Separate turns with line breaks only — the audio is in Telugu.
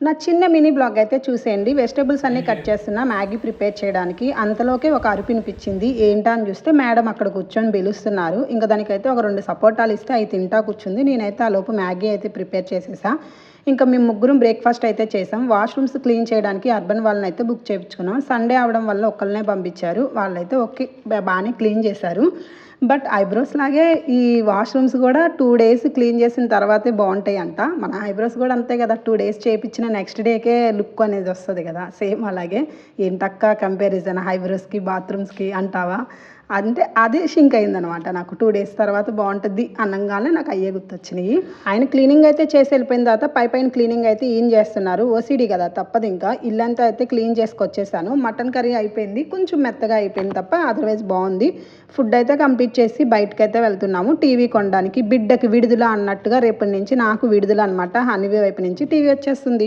నా చిన్న మినీ బ్లాగ్ అయితే చూసేయండి. వెజిటేబుల్స్ అన్నీ కట్ చేస్తున్నా మ్యాగీ ప్రిపేర్ చేయడానికి. అంతలోకే ఒక అరుపు వినిపించింది. ఏంటా అని చూస్తే మేడం అక్కడ కూర్చొని పిలుస్తున్నారు ఇంకా దానికైతే ఒక రెండు సపోటాలు ఇస్తే అవి తింటా కూర్చుంది. నేనైతే ఆ లోపు మ్యాగీ అయితే ప్రిపేర్ చేసేసా. ఇంకా మేము ముగ్గురం బ్రేక్ఫాస్ట్ అయితే చేసాం. వాష్రూమ్స్ క్లీన్ చేయడానికి అర్బన్ వాళ్ళని అయితే బుక్ చేయించుకున్నాం సండే అవడం వల్ల ఒక్కళ్ళనే పంపించారు. వాళ్ళైతే ఓకే బాగానే క్లీన్ చేశారు. బట్ ఐబ్రోస్ లాగే ఈ వాష్రూమ్స్ కూడా టూ డేస్ క్లీన్ చేసిన తర్వాతే బాగుంటాయి అంట మన ఐబ్రోస్ కూడా అంతే కదా టూ డేస్ చేయించిన నెక్స్ట్ డేకే లుక్ అనేది వస్తుంది కదా. సేమ్ అలాగే ఏంటక్క కంపారిజన్ ఐబ్రోస్కి బాత్రూమ్స్కి అంటావా? అంటే అదే షింక్ అయిందనమాట. నాకు టూ డేస్ తర్వాత బాగుంటుంది అనంగానే నాకు అయ్యే గుర్తొచ్చినాయి. ఆయన క్లీనింగ్ అయితే చేసి వెళ్ళిపోయిన తర్వాత పై పైన క్లీనింగ్ అయితే ఏం చేస్తున్నారు. ఓసీడీ కదా తప్పదు ఇంకా. ఇల్లంతా అయితే క్లీన్ చేసుకొచ్చేసాను. మటన్ కర్రీ అయిపోయింది కొంచెం మెత్తగా అయిపోయింది తప్ప అదర్వైజ్ బాగుంది. ఫుడ్ అయితే కంప్లీట్ చేసి బయటకైతే అయితే వెళ్తున్నాము టీవీ కొనడానికి బిడ్డకి విడుదల అన్నట్టుగా రేపటి నుంచి నాకు విడుదల అనమాట హనీవే వైపు నుంచి టీవీ వచ్చేస్తుంది.